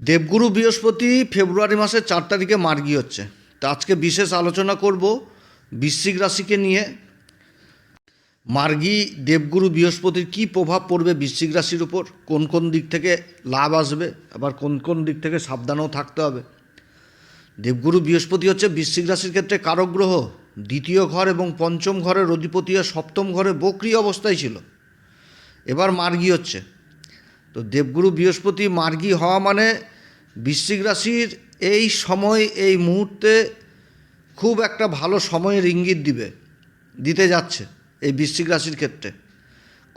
দেবগুরু বৃহস্পতি ফেব্রুয়ারি মাসের চার তারিখে মার্গী হচ্ছে। তা আজকে বিশেষ আলোচনা করব বৃশ্চিক রাশিকে নিয়ে। মার্গী দেবগুরু বৃহস্পতির কী প্রভাব পড়বে বৃশ্চিক রাশির উপর? কোন কোন দিক থেকে লাভ আসবে? আবার কোন কোন দিক থেকে সাবধানেও থাকতে হবে? দেবগুরু বৃহস্পতি হচ্ছে বৃশ্চিক রাশির ক্ষেত্রে কারক গ্রহ। দ্বিতীয় ঘর এবং পঞ্চম ঘরের অধিপতি সপ্তম ঘরে বক্রি অবস্থায় ছিল। এবার মার্গী হচ্ছে। তো দেবগুরু বৃহস্পতি মার্গী হওয়া মানে বৃশ্চিক রাশির এই সময়, এই মুহূর্তে খুব একটা ভালো সময়ের ইঙ্গিত দিবে, দিতে যাচ্ছে এই বৃশ্চিক রাশির ক্ষেত্রে।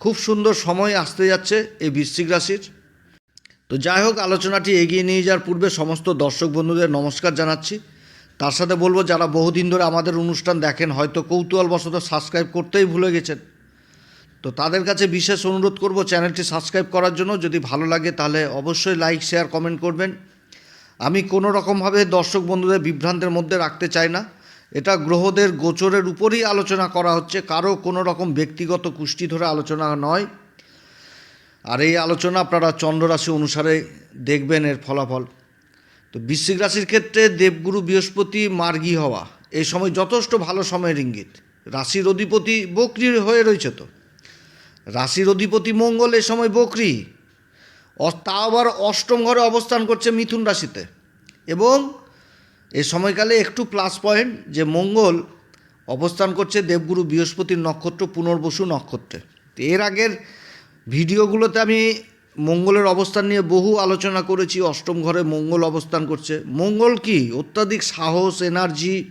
খুব সুন্দর সময় আসতে যাচ্ছে এই বৃশ্চিক রাশির। তো যাই হোক, আলোচনাটি এগিয়ে নিয়ে যাওয়ার পূর্বে সমস্ত দর্শক বন্ধুদের নমস্কার জানাচ্ছি। তার সাথে বলব, যারা বহুদিন ধরে আমাদের অনুষ্ঠান দেখেন, হয়তো কৌতূহলবশত সাবস্ক্রাইব করতেই ভুলে গেছেন তো তাদের কাছে বিশেষ অনুরোধ করব চ্যানেলটি সাবস্ক্রাইব করার জন্য। যদি ভালো লাগে তাহলে অবশ্যই লাইক, শেয়ার, কমেন্ট করবেন। আমি কোনো রকমভাবে দর্শক বন্ধুদের বিভ্রান্তের মধ্যে রাখতে চাই না। এটা গ্রহদের গোচরের উপরই আলোচনা করা হচ্ছে। কারও কোনো রকম ব্যক্তিগত কুষ্টি ধরে আলোচনা নয়। আর এই আলোচনা আপনারা চন্দ্ররাশি অনুসারে দেখবেন এর ফলাফল। তো বৃশ্চিক রাশির ক্ষেত্রে দেবগুরু বৃহস্পতি মার্গী হওয়া। এই সময় যথেষ্ট ভালো সময়ের ইঙ্গিত রাশির অধিপতি বকরি হয়ে রয়েছে তো। রাশির অধিপতি মঙ্গল এ সময় বকরি। তা আবার অষ্টম ঘরে অবস্থান করছে মিথুন রাশিতে। এবং এ সময়কালে একটু প্লাস পয়েন্ট যে মঙ্গল অবস্থান করছে দেবগুরু বৃহস্পতির নক্ষত্র পুনর্বসু নক্ষত্রে। তো এর আগের ভিডিওগুলোতে আমি মঙ্গলের অবস্থান নিয়ে বহু আলোচনা করেছি। অষ্টম ঘরে মঙ্গল অবস্থান করছে। মঙ্গল কি? অত্যাধিক সাহস এনার্জি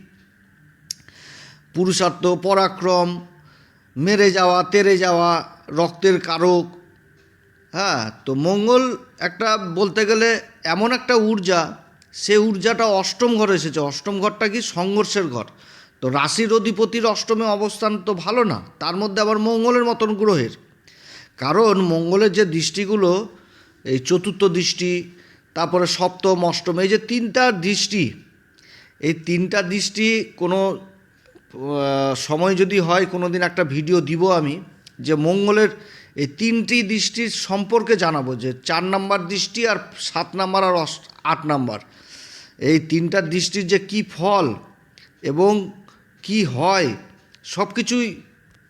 পুরুষার্থ, পরাক্রম, মেরে যাওয়া, তেরে যাওয়া রক্তের কারক। হ্যাঁ তো মঙ্গল একটা বলতে গেলে এমন একটা ঊর্জা, সে ঊর্জাটা অষ্টম ঘরে এসেছে। অষ্টম ঘরটা কি সংঘর্ষের ঘর। তো রাশির অধিপতির অষ্টমে অবস্থান তো ভালো না, তার মধ্যে আবার মঙ্গলের মতন গ্রহের। কারণ মঙ্গলের যে দৃষ্টিগুলো, এই চতুর্থ দৃষ্টি, তারপরে সপ্তম, অষ্টম, এই যে তিনটা দৃষ্টি, এই তিনটা দৃষ্টি কোনো সময় যদি হয় কোনো দিন একটা ভিডিও দিব আমি। যে মঙ্গলের এই তিনটি দৃষ্টির সম্পর্কে জানাব, যে চার নাম্বার দৃষ্টি আর সাত নাম্বার আর আট নাম্বার। এই তিনটা দৃষ্টির যে কি ফল এবং কি হয় সব কিছুই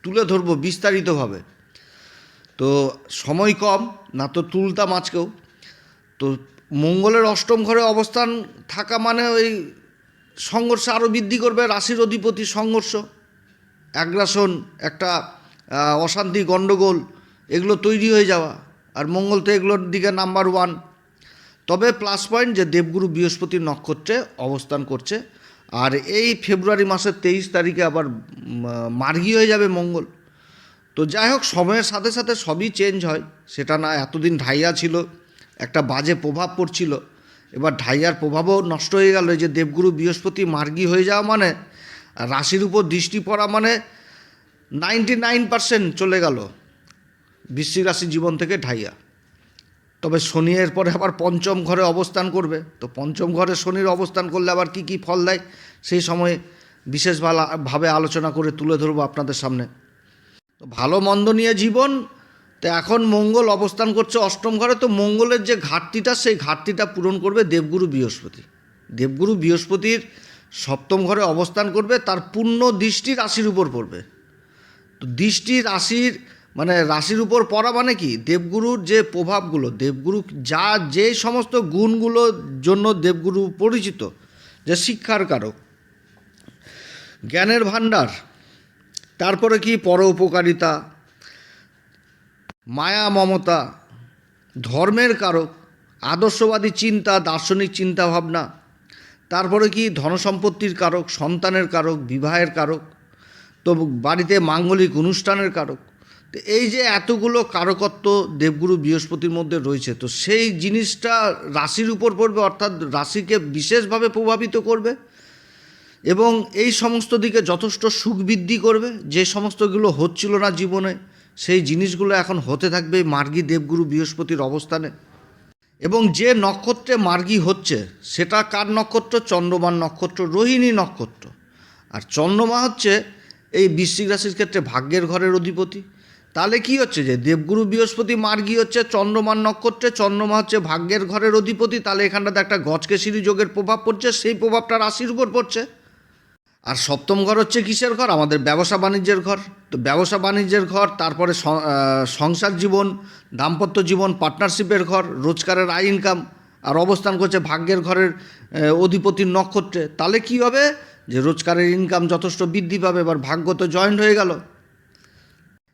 তুলে ধরবো বিস্তারিতভাবে। তো সময় কম, না তো তুলতাম আজকেও। তো মঙ্গলের অষ্টম ঘরে অবস্থান থাকা মানে ওই সংঘর্ষ আরও বৃদ্ধি করবে, রাশির অধিপতি সংঘর্ষ। অ্যাগ্রাসন একটা অশান্তি গণ্ডগোল এগুলো তৈরি হয়ে যাওয়া। আর মঙ্গল তো এগুলোর দিকে নাম্বার ওয়ান তবে প্লাস পয়েন্ট যে দেবগুরু বৃহস্পতির নক্ষত্রে অবস্থান করছে। আর এই ফেব্রুয়ারি মাসের তেইশ তারিখে আবার মার্গী হয়ে যাবে মঙ্গল। তো যাই হোক, সময়ের সাথে সাথে সবই চেঞ্জ হয়। সেটা না, এতদিন ঢাইয়া ছিল, একটা বাজে প্রভাব পড়ছিল। এবার ঢাইয়ার প্রভাবও নষ্ট হয়ে গেল। যে দেবগুরু বৃহস্পতি মার্গী হয়ে যাওয়া মানে রাশির উপর দৃষ্টি পড়া মানে নাইনটি নাইন পার্সেন্ট চলে গেল। বৃশ্চিক রাশি জীবন থেকে ঢাইয়া। তবে শনি এর পরে আবার পঞ্চম ঘরে অবস্থান করবে। তো পঞ্চম ঘরে শনির অবস্থান করলে আবার কি কি ফল দেয়, সেই সময় বিশেষ ভাবে আলোচনা করে তুলে ধরবো আপনাদের সামনে। তো ভালো মন্দ নিয়ে জীবন, তো এখন মঙ্গল অবস্থান করছে অষ্টম ঘরে। তো মঙ্গলের যে ঘাটতিটা, সেই ঘাটতিটা পূরণ করবে দেবগুরু বৃহস্পতি। দেবগুরু বৃহস্পতির সপ্তম ঘরে অবস্থান করবে, তার পূর্ণ দৃষ্টি রাশির উপর পড়বে। তো দৃষ্টি রাশির মানে রাশির উপর পড়া মানে কি? দেবগুরুর যে প্রভাবগুলো, দেবগুরু যা যে সমস্ত গুণগুলোর জন্য দেবগুরু পরিচিত, যে শিক্ষার কারক, জ্ঞানের ভাণ্ডার, তারপরে কি? পর উপকারিতা, মায়া মমতা, ধর্মের কারক, আদর্শবাদী চিন্তা, দার্শনিক চিন্তা ভাবনা তারপরে কি? ধনসম্পত্তির কারক, সন্তানের কারক, বিবাহের কারক তো বাড়িতে মাঙ্গলিক অনুষ্ঠানের কারক। তো এই যে এতগুলো কারকত্ব দেবগুরু বৃহস্পতির মধ্যে রয়েছে, তো সেই জিনিসটা রাশির উপর পড়বে, অর্থাৎ রাশিকে বিশেষভাবে প্রভাবিত করবে এবং এই সমস্ত দিকে যথেষ্ট সুখ বৃদ্ধি করবে। যে সমস্তগুলো হচ্ছিল না জীবনে, সেই জিনিসগুলো এখন হতে থাকবে মার্গী দেবগুরু বৃহস্পতির অবস্থানে। এবং যে নক্ষত্রে মার্গী হচ্ছে, সেটা কার নক্ষত্র? চন্দ্রমান নক্ষত্র, রোহিণী নক্ষত্র। আর চন্দ্রমা হচ্ছে এই বৃশ্চিক রাশির ক্ষেত্রে ভাগ্যের ঘরের অধিপতি। তাহলে কি হচ্ছে যে দেবগুরু বৃহস্পতি মার্গী হচ্ছে চন্দ্রমান নক্ষত্রে, চন্দ্রমা হচ্ছে ভাগ্যের ঘরের অধিপতি, তাহলে এখানটাতে একটা গজকেশরী যোগের প্রভাব পড়ছে, সেই প্রভাবটা রাশির উপর পড়ছে। আর সপ্তম ঘর হচ্ছে কিসের ঘর? আমাদের ব্যবসা বাণিজ্যের ঘর। তো ব্যবসা বাণিজ্যের ঘর, তারপরে সংসার জীবন, দাম্পত্য জীবন পার্টনারশিপের ঘর, রোজগারের আয় ইনকাম আর অবস্থান করছে ভাগ্যের ঘরের অধিপতির নক্ষত্রে। তাহলে কি হবে? যে রোজগারের ইনকাম যথেষ্ট বৃদ্ধি পাবে, এবার ভাগ্য তো জয়েন্ট হয়ে গেল।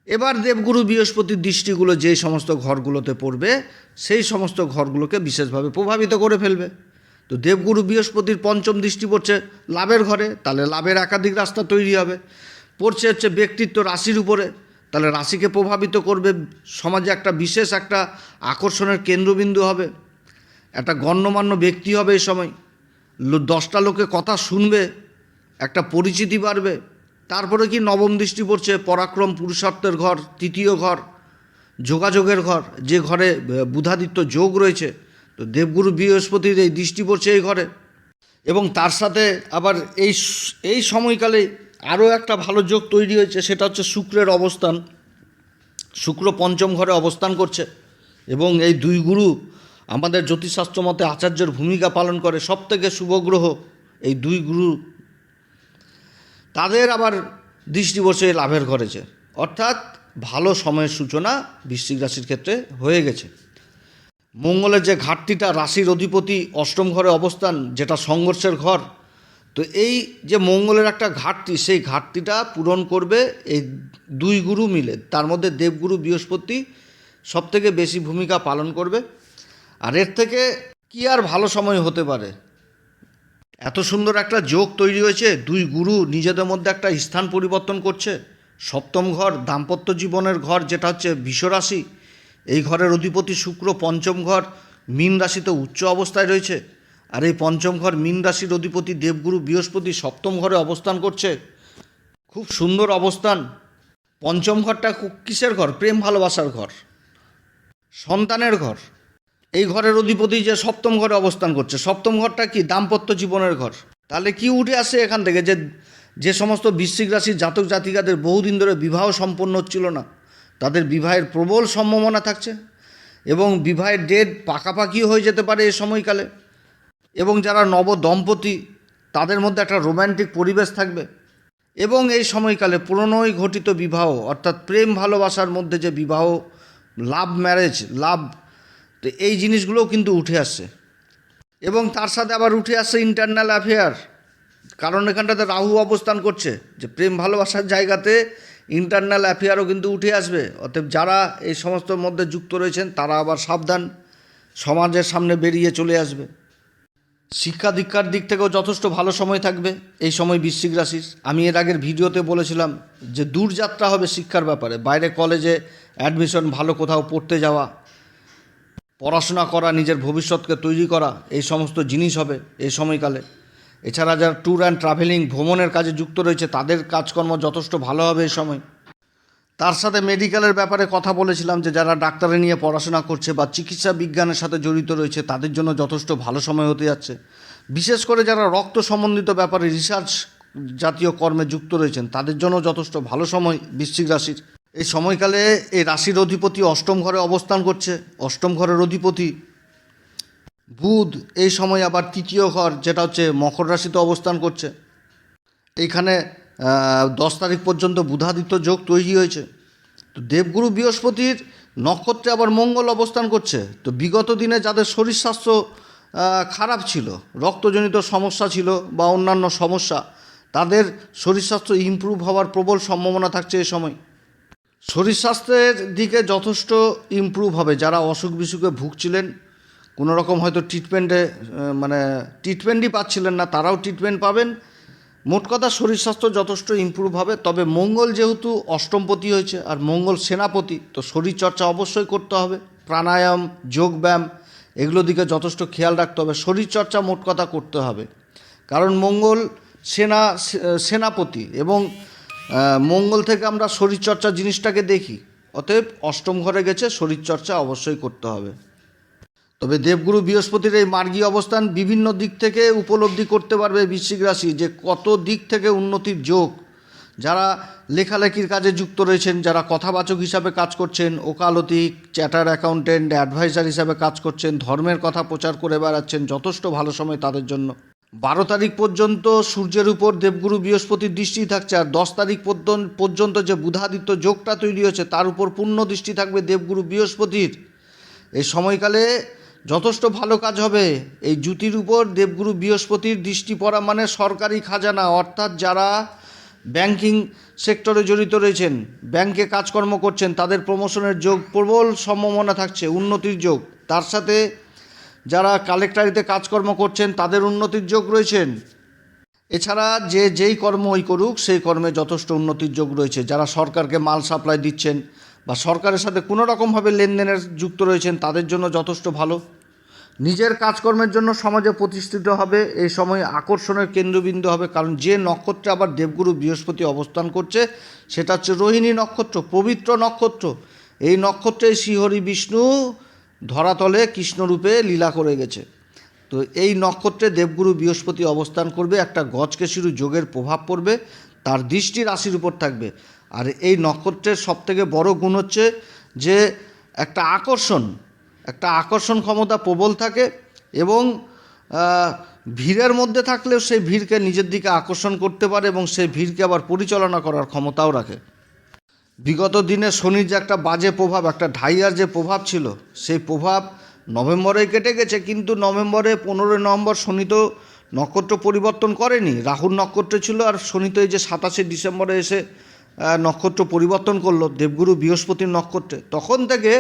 এবার দেবগুরু বৃহস্পতির দৃষ্টিগুলো যেই সমস্ত ঘরগুলোতে পড়বে, সেই সমস্ত ঘরগুলোকে বিশেষভাবে প্রভাবিত করে ফেলবে। তো দেবগুরু বৃহস্পতির পঞ্চম দৃষ্টি পড়ছে লাভের ঘরে, তাহলে লাভের একাধিক রাস্তা তৈরি হবে। পড়ছে হচ্ছে ব্যক্তিত্ব রাশির উপরে, তাহলে রাশিকে প্রভাবিত করবে, সমাজে একটা বিশেষ একটা আকর্ষণের কেন্দ্রবিন্দু হবে। একটা গণ্যমান্য ব্যক্তি হবে এই সময়। দশটা লোকে কথা শুনবে একটা পরিচিতি বাড়বে। তারপরে কি নবম দৃষ্টি পড়ছে? পরাক্রম পুরুষার্থের ঘর, তৃতীয় ঘর, যোগাযোগের ঘর, যে ঘরে বুধাদিত্য যোগ রয়েছে, তো দেবগুরু বৃহস্পতির এই দৃষ্টি পড়ছে এই ঘরে। এবং তার সাথে আবার এই এই সময়কালে আরও একটা ভালো যোগ তৈরি হয়েছে, সেটা হচ্ছে শুক্রের অবস্থান। শুক্র পঞ্চম ঘরে অবস্থান করছে এবং এই দুই গুরু আমাদের জ্যোতিষশাস্ত্র মতে আচার্যের ভূমিকা পালন করে। সব থেকে শুভ গ্রহ এই দুই গুরু তাদের আবার দৃষ্টি বসে লাভের ঘরেছে অর্থাৎ ভালো সময়ের সূচনা বৃশ্চিক রাশির ক্ষেত্রে হয়ে গেছে। মঙ্গলের যে ঘাটতিটা, রাশির অধিপতি অষ্টম ঘরে অবস্থান, যেটা সংঘর্ষের ঘর, তো এই যে মঙ্গলের একটা ঘাটতি, সেই ঘাটতিটা পূরণ করবে এই দুই গুরু মিলে। তার মধ্যে দেবগুরু বৃহস্পতি সবথেকে বেশি ভূমিকা পালন করবে। আর এর থেকে কি আর ভালো সময় হতে পারে? এত সুন্দর একটা যোগ তৈরি হয়েছে, দুই গুরু নিজেদের মধ্যে একটা স্থান পরিবর্তন করছে। সপ্তম ঘর, দাম্পত্য জীবনের ঘর, যেটা হচ্ছে বিশ্বরাশি। এই ঘরের অধিপতি শুক্র পঞ্চম ঘর, মীন রাশিতে উচ্চ অবস্থায় রয়েছে। আর এই পঞ্চম ঘর, মীন রাশির অধিপতি দেবগুরু বৃহস্পতি সপ্তম ঘরে অবস্থান করছে। খুব সুন্দর অবস্থান। পঞ্চম ঘরটা কিসের ঘর? প্রেম ভালোবাসার ঘর। সন্তানের ঘর। এই ঘরের অধিপতি যে সপ্তম ঘরে অবস্থান করছে, সপ্তম ঘরটা কি? দাম্পত্য জীবনের ঘর। তাহলে কি উঠে আসে এখান থেকে যে যে সমস্ত বৃশ্চিক রাশির জাতক জাতিকাদের বহুদিন ধরে বিবাহ সম্পন্ন হচ্ছিল না, তাদের বিবাহের প্রবল সম্ভাবনা থাকছে এবং বিবাহের ডেট পাকাপাকিও হয়ে যেতে পারে এই সময়কালে এবং যারা নব দম্পতি তাদের মধ্যে একটা রোম্যান্টিক পরিবেশ থাকবে এবং এই সময়কালে পুরনোই ঘটিত বিবাহ, অর্থাৎ প্রেম ভালোবাসার মধ্যে যে বিবাহ লাভ ম্যারেজ লাভ তো এই জিনিসগুলোও কিন্তু উঠে আসছে এবং তার সাথে আবার উঠে আসছে ইন্টারনাল অ্যাফেয়ার কারণ এখানটাতে রাহু অবস্থান করছে। যে প্রেম ভালোবাসার জায়গাতে ইন্টারনাল অ্যাফেয়ারও কিন্তু উঠে আসবে। অতএব যারা এই সমস্ত মধ্যে যুক্ত রয়েছেন, তারা আবার সাবধান। সমাজের সামনে বেরিয়ে চলে আসবে। শিক্ষা দীক্ষার দিক থেকেও যথেষ্ট ভালো সময় থাকবে এই সময় বৃশ্চিক রাশির। আমি এর আগের ভিডিওতে বলেছিলাম যে দূরযাত্রা হবে শিক্ষার ব্যাপারে। বাইরে কলেজে অ্যাডমিশন ভালো কোথাও পড়তে যাওয়া। পড়াশোনা করা, নিজের ভবিষ্যৎকে তৈরি করা, এই সমস্ত জিনিস হবে এই সময়কালে। এছাড়া যারা ট্যুর অ্যান্ড ট্রাভেলিং ভ্রমণের কাজে যুক্ত রয়েছে, তাদের কাজকর্ম যথেষ্ট ভালো হবে এই সময়। তার সাথে মেডিকেলের ব্যাপারে কথা বলেছিলাম যে, যারা ডাক্তারি নিয়ে পড়াশোনা করছে বা চিকিৎসা বিজ্ঞানের সাথে জড়িত রয়েছে, তাদের জন্য যথেষ্ট ভালো সময় হতে যাচ্ছে। বিশেষ করে যারা রক্ত সম্বন্ধিত ব্যাপারে রিসার্চ জাতীয় কর্মে যুক্ত রয়েছেন, তাদের জন্য যথেষ্ট ভালো সময় বৃশ্চিক রাশির। এই সময়কালে এই রাশির অধিপতি অষ্টম ঘরে অবস্থান করছে, অষ্টম ঘরের অধিপতি বুধ এই সময় আবার তৃতীয় ঘর, যেটা হচ্ছে মকর রাশিতে অবস্থান করছে। এইখানে দশ তারিখ পর্যন্ত বুধাদিত্য যোগ তৈরি হয়েছে। তো দেবগুরু বৃহস্পতির নক্ষত্রে আবার মঙ্গল অবস্থান করছে। তো বিগত দিনে যাদের শরীর স্বাস্থ্য খারাপ ছিল, রক্তজনিত সমস্যা ছিল বা অন্যান্য সমস্যা, তাদের শরীর স্বাস্থ্য ইমপ্রুভ হওয়ার প্রবল সম্ভাবনা থাকছে এ সময়। শরীর স্বাস্থ্যের দিকে যথেষ্ট ইমপ্রুভ হবে। যারা অসুখ বিসুখে ভুগছিলেন, কোনো রকম হয়তো ট্রিটমেন্টে মানে ট্রিটমেন্টই পাচ্ছিলেন না, তারাও ট্রিটমেন্ট পাবেন। মোট কথা শরীর স্বাস্থ্য যথেষ্ট ইমপ্রুভ হবে, তবে মঙ্গল যেহেতু অষ্টমপতি হয়েছে আর মঙ্গল সেনাপতি, তো শরীর চর্চা অবশ্যই করতে হবে। প্রাণায়াম, যোগব্যায়াম এগুলো দিকে যথেষ্ট খেয়াল রাখতে হবে। শরীর চর্চা মোট কথা করতে হবে। কারণ মঙ্গল সেনা সেনাপতি এবং মঙ্গল থেকে আমরা শরীরচর্চা জিনিসটাকে দেখি। অতএব অষ্টম ঘরে গেছে, শরীরচর্চা অবশ্যই করতে হবে। তবে দেবগুরু বৃহস্পতির এই মার্গী অবস্থান বিভিন্ন দিক থেকে উপলব্ধি করতে পারবে বৃশ্চিক রাশি, যে কত দিক থেকে উন্নতির যোগ। যারা লেখালেখির কাজে যুক্ত রয়েছেন, যারা কথাবাচক হিসাবে কাজ করছেন ওকালতি চ্যাটার অ্যাকাউন্টেন্ট, অ্যাডভাইজার হিসাবে কাজ করছেন, ধর্মের কথা প্রচার করে বেড়াচ্ছেন, যথেষ্ট ভালো সময় তাদের জন্য। বারো তারিখ পর্যন্ত সূর্যের উপর দেবগুরু বৃহস্পতির দৃষ্টি থাকছে আর দশ তারিখ পর্যন্ত- যে বুধাদিত্য যোগটা তৈরি হচ্ছে তার উপর পূর্ণ দৃষ্টি থাকবে দেবগুরু বৃহস্পতির। এই সময়কালে যথেষ্ট ভালো কাজ হবে। এই জুতির উপর দেবগুরু বৃহস্পতির দৃষ্টি পড়া মানে সরকারি খাজানা, অর্থাৎ যারা ব্যাংকিং সেক্টরে জড়িত রয়েছেন, ব্যাংকে কাজকর্ম করছেন, তাদের প্রমোশনের যোগ প্রবল সম্ভাবনা থাকছে, উন্নতির যোগ। তার সাথে যারা কালেক্টারিতে কাজকর্ম করছেন, তাদের উন্নতির যোগ রয়েছেন। এছাড়া যে যেই কর্ম ওই করুক, সেই কর্মে যথেষ্ট উন্নতির যোগ রয়েছে। যারা সরকারকে মাল সাপ্লাই দিচ্ছেন বা সরকারের সাথে কোনো রকমভাবে লেনদেনের যুক্ত রয়েছেন, তাদের জন্য যথেষ্ট ভালো। নিজের কাজকর্মের জন্য সমাজে প্রতিষ্ঠিত হবে, এই সময় আকর্ষণের কেন্দ্রবিন্দু হবে, কারণ যে নক্ষত্রে আবার দেবগুরু বৃহস্পতি অবস্থান করছে, সেটা হচ্ছে রোহিণী নক্ষত্র, পবিত্র নক্ষত্র। এই নক্ষত্রে শ্রীহরি বিষ্ণু ধরাতলে কৃষ্ণরূপে লীলা করে গেছে। তো এই নক্ষত্রে দেবগুরু বৃহস্পতি অবস্থান করবে, একটা গজকেশিরু যোগের প্রভাব পড়বে, তার দৃষ্টি রাশির উপর থাকবে। আর এই নক্ষত্রের সবথেকে বড় গুণ হচ্ছে যে একটা আকর্ষণ একটা আকর্ষণ ক্ষমতা প্রবল থাকে এবং ভিড়ের মধ্যে থাকলেও সেই ভিড়কে নিজের দিকে আকর্ষণ করতে পারে এবং সেই ভিড়কে আবার পরিচালনা করার ক্ষমতাও রাখে। বিগত দিনে শনির যে একটা বাজে প্রভাব, একটা ঢাইয়ার যে প্রভাব ছিল, সেই প্রভাব নভেম্বরে কেটে গেছে, কিন্তু নভেম্বরে পনেরোই নভেম্বর শনি তো নক্ষত্র পরিবর্তন করেনি। রাহুর নক্ষত্র ছিল আর শনি তো এই যে সাতাশে ডিসেম্বরে এসে নক্ষত্র পরিবর্তন করল, দেবগুরু বৃহস্পতির নক্ষত্রে। তখন থেকে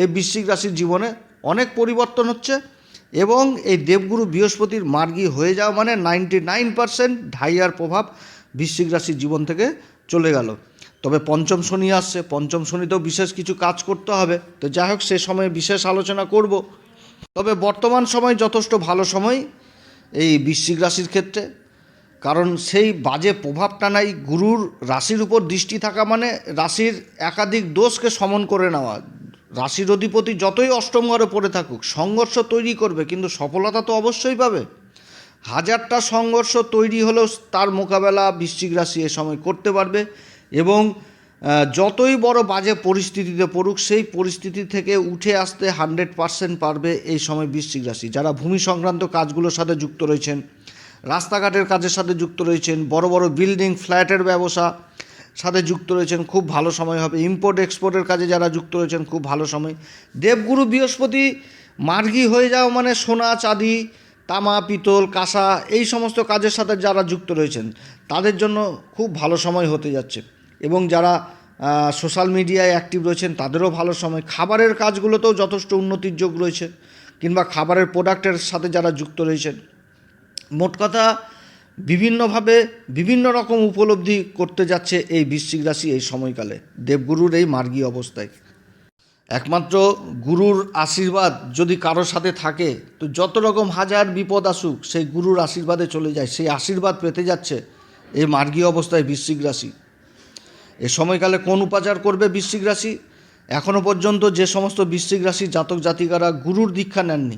এই বৃশ্চিক রাশির জীবনে অনেক পরিবর্তন হচ্ছে এবং এই দেবগুরু বৃহস্পতির মার্গী হয়ে যাওয়া মানে নাইনটি নাইন পার্সেন্ট ঢাইয়ার প্রভাব বৃশ্চিক রাশির জীবন থেকে চলে গেল। তবে পঞ্চম শনি আসছে, পঞ্চম শনিতেও বিশেষ কিছু কাজ করতে হবে। তো যাই হোক, সে সময়ে বিশেষ আলোচনা করব। তবে বর্তমান সময় যথেষ্ট ভালো সময় এই বৃশ্চিক রাশির ক্ষেত্রে। কারণ সেই বাজে প্রভাবটা নাই, গুরুর রাশির উপর দৃষ্টি থাকা মানে রাশির একাধিক দোষকে সমন করে নেওয়া। রাশির অধিপতি যতই অষ্টম ঘরে পড়ে থাকুক, সংঘর্ষ তৈরি করবে, কিন্তু সফলতা তো অবশ্যই পাবে। হাজারটা সংঘর্ষ তৈরি হলেও তার মোকাবেলা বৃশ্চিক রাশি এ সময় করতে পারবে। এবং যতই বড় বাজে পরিস্থিতিতে পড়ুক, সেই পরিস্থিতি থেকে উঠে আসতে হান্ড্রেড পারসেন্ট পারবে এই সময় বৃশ্চিক রাশি। যারা ভূমি সংক্রান্ত কাজগুলোর সাথে যুক্ত রয়েছেন, রাস্তাঘাটের কাজের সাথে যুক্ত রয়েছেন, বড় বড় বিল্ডিং, ফ্ল্যাটের ব্যবসা সাথে যুক্ত রয়েছেন, খুব ভালো সময় হবে। ইম্পোর্ট, এক্সপোর্টের কাজে যারা যুক্ত রয়েছেন, খুব ভালো সময়। দেবগুরু বৃহস্পতি, মার্গী হয়ে যাওয়া মানে সোনা, চাঁদি, তামা, পিতল, কাঁসা, এই সমস্ত কাজের সাথে যারা যুক্ত রয়েছেন, তাদের জন্য খুব ভালো সময় হতে যাচ্ছে। এবং যারা সোশ্যাল মিডিয়ায় অ্যাক্টিভ রয়েছেন, তাদেরও ভালো সময়। খাবারের কাজগুলোতেও যথেষ্ট উন্নতির যোগ রয়েছে। কিংবা খাবারের প্রোডাক্টের সাথে যারা যুক্ত রয়েছেন। মোট কথা, বিভিন্নভাবে বিভিন্ন রকম উপলব্ধি করতে যাচ্ছে এই বৃশ্চিক রাশি এই সময়কালে। দেবগুরুর এই মার্গী অবস্থায়। একমাত্র গুরুর আশীর্বাদ যদি কারোর সাথে থাকে, তো যত রকম হাজার বিপদ আসুক, সেই গুরুর আশীর্বাদে চলে যায়। সেই আশীর্বাদ পেতে যাচ্ছে এই মার্গী অবস্থায় বৃশ্চিক রাশি। এ সময়কালে কোন উপাচার করবে বৃশ্চিক রাশি? এখনও পর্যন্ত যে সমস্ত বৃশ্চিক রাশির জাতক জাতিকারা গুরুর দীক্ষা নেননি,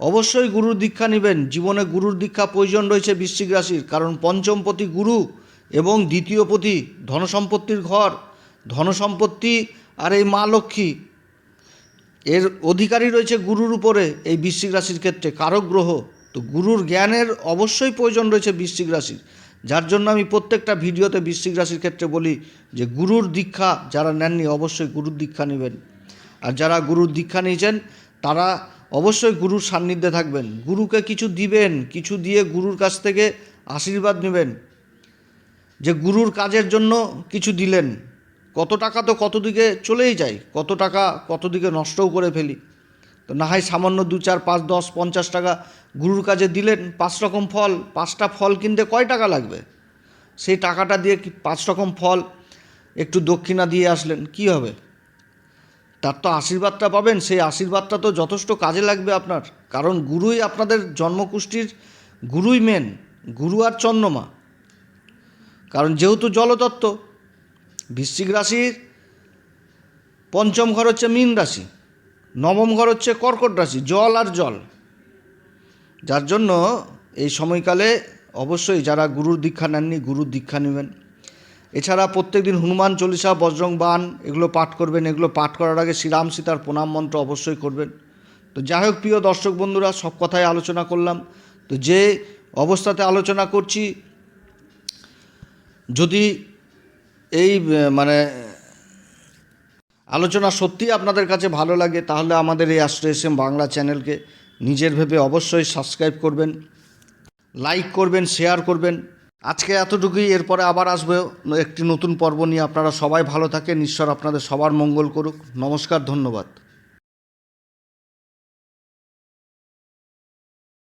অবশ্যই গুরুর দীক্ষা নেবেন। জীবনে গুরুর দীক্ষা প্রয়োজন রয়েছে বৃশ্চিক রাশির, কারণ পঞ্চমপতি গুরু এবং দ্বিতীয় পতি ধনসম্পত্তির ঘর। ধনসম্পত্তি আর এই মা লক্ষ্মী, এর অধিকারী রয়েছে গুরুর উপরে এই বৃশ্চিক রাশির ক্ষেত্রে, কারক গ্রহ। তো গুরুর জ্ঞানের অবশ্যই প্রয়োজন রয়েছে বৃশ্চিক রাশির। যার জন্য আমি প্রত্যেকটা ভিডিওতে বৃশ্চিক রাশির ক্ষেত্রে বলি যে গুরুর দীক্ষা যারা নেননি অবশ্যই গুরুর দীক্ষা নেবেন। আর যারা গুরুর দীক্ষা নিয়েছেন, তারা অবশ্যই গুরুর সান্নিধ্যে থাকবেন। গুরুকে কিছু দিবেন, কিছু দিয়ে গুরুর কাছ থেকে আশীর্বাদ নেবেন। যে গুরুর কাজের জন্য কিছু দিলেন, কত টাকা তো কত দিকে চলেই যায়, কত টাকা কত দিকে নষ্টও করে ফেলি। তো না হয় সামান্য দু চার, পাঁচ, দশ, পঞ্চাশ টাকা গুরুর কাজে দিলেন, পাঁচ রকম ফল, পাঁচটা ফল কিনতে কয় টাকা লাগবে? সেই টাকাটা দিয়ে পাঁচ রকম ফল একটু দক্ষিণা দিয়ে আসলেন, কি হবে? তার তো আশীর্বাদটা পাবেন, সেই আশীর্বাদটা তো যথেষ্ট কাজে লাগবে আপনার। কারণ গুরুই আপনাদের জন্মকুষ্ঠির গুরুই মেন গুরু আর চন্দ্রমা। কারণ যেহেতু জলতত্ত্ব, বৃশ্চিক রাশির পঞ্চম ঘর হচ্ছে মীন রাশি। নবম ঘর হচ্ছে কর্কট রাশি, জল আর জল। যার জন্য এই সময়কালে অবশ্যই যারা গুরুর দীক্ষা নেননি, গুরুর দীক্ষা নেবেন। এছাড়া প্রত্যেকদিন হনুমান চল্লিশা, বজরং বান এগুলো পাঠ করবেন, এগুলো পাঠ করার আগে শ্রীরাম সীতার প্রণাম মন্ত্র অবশ্যই করবেন। তো যাই হোক, প্রিয় দর্শক বন্ধুরা, সব কথাই আলোচনা করলাম। তো যে অবস্থাতে আলোচনা করছি, যদি এই মানে আলোচনা সত্যি আপনাদের কাছে ভালো লাগে, তাহলে আমাদের এই আশ্রয় এস এম বাংলা চ্যানেলকে নিজের ভেবে অবশ্যই সাবস্ক্রাইব করবেন লাইক করবেন শেয়ার করবেন। আজকে এতটুকুই, এরপরে আবার আসবে একটি নতুন পর্ব নিয়ে। আপনারা সবাই ভালো থাকেন, ঈশ্বর আপনাদের সবার মঙ্গল করুক। নমস্কার, ধন্যবাদ।